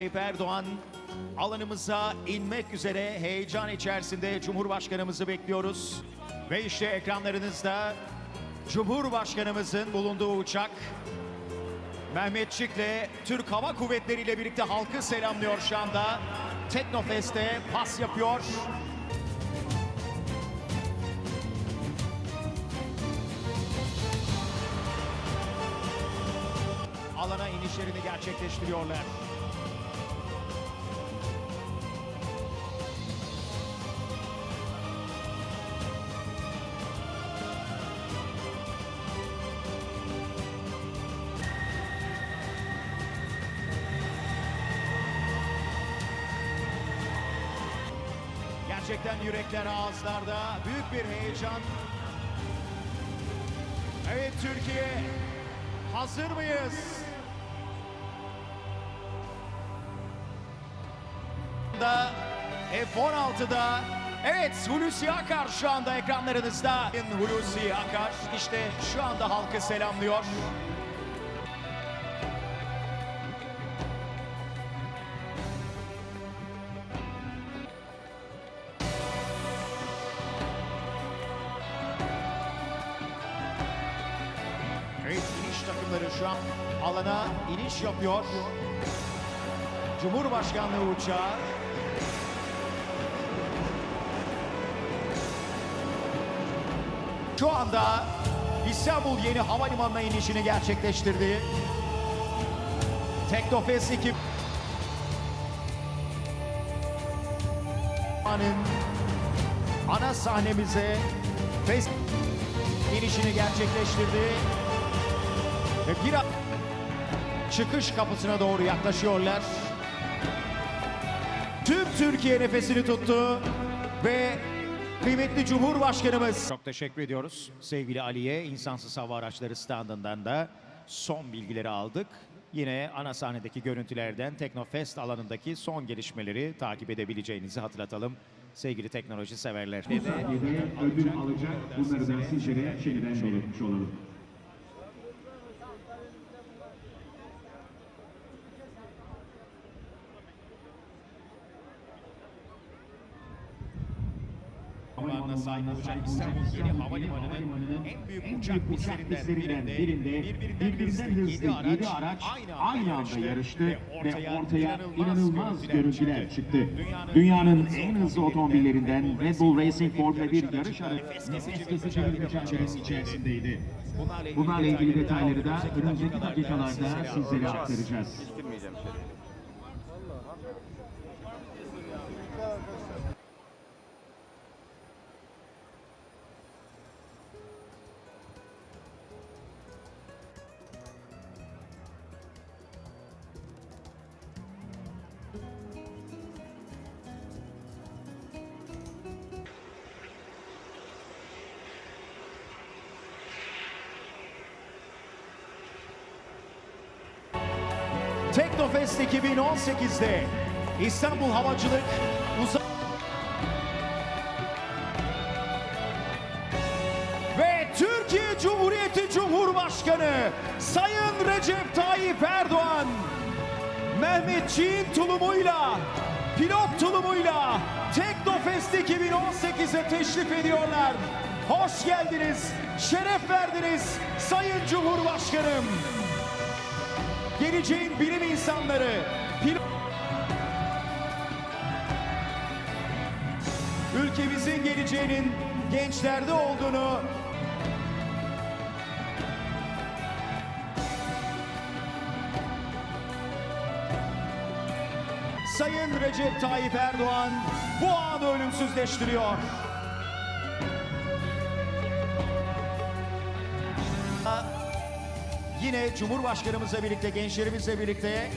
Tayyip Erdoğan alanımıza inmek üzere heyecan içerisinde Cumhurbaşkanımızı bekliyoruz. Ve işte ekranlarınızda Cumhurbaşkanımızın bulunduğu uçak Mehmetçik'le Türk Hava Kuvvetleri ile birlikte halkı selamlıyor şu anda. Teknofest'te pas yapıyor. Alana inişlerini gerçekleştiriyorlar. Gerçekten yürekler ağızlarda. Büyük bir heyecan. Evet Türkiye. Hazır mıyız? Da F-16'da Evet Hulusi Akar şu anda ekranlarınızda. Hulusi Akar işte şu anda halkı selamlıyor. Evet iniş takımları şu an alana iniş yapıyor. Cumhurbaşkanlığı uçağı şu anda İstanbul Yeni Havalimanı'na inişini gerçekleştirdi. Teknofest ekip ana sahnemize fest inişini gerçekleştirdi. Ve bir çıkış kapısına doğru yaklaşıyorlar. Tüm Türkiye nefesini tuttu ve kıymetli Cumhurbaşkanımız. Çok teşekkür ediyoruz sevgili Ali'ye. İnsansız Hava Araçları standından da son bilgileri aldık. Yine ana sahnedeki görüntülerden Teknofest alanındaki son gelişmeleri takip edebileceğinizi hatırlatalım sevgili teknoloji severler. saniyede ödül alacak. Bunları da sizlere şimdiden belirtmiş olalım. Havalimanına sahip olacak İstanbul Yeni Havalimanı'nın en büyük uçak pistlerinden birinde birbirinden hızlı 7 araç aynı anda yarıştı ve ortaya inanılmaz görüntüler çıktı. Dünyanın en hızlı otomobillerinden Red Bull Racing Formula 1 yarış aracı nefes kesici bir içerisindeydi. Bunlarla ilgili detayları da önümüzdeki dakikalarda sizlere aktaracağız. Teknofest 2018'de İstanbul Havacılık Uzay ve Türkiye Cumhuriyeti Cumhurbaşkanı Sayın Recep Tayyip Erdoğan Mehmetçiğin tulumuyla pilot tulumuyla Teknofest 2018'e teşrif ediyorlar. Hoş geldiniz, şeref verdiniz Sayın Cumhurbaşkanım. Geleceğin bilim insanları, pilot... Ülkemizin geleceğinin gençlerde olduğunu Sayın Recep Tayyip Erdoğan bu anı ölümsüzleştiriyor. Yine Cumhurbaşkanımızla birlikte, gençlerimizle birlikte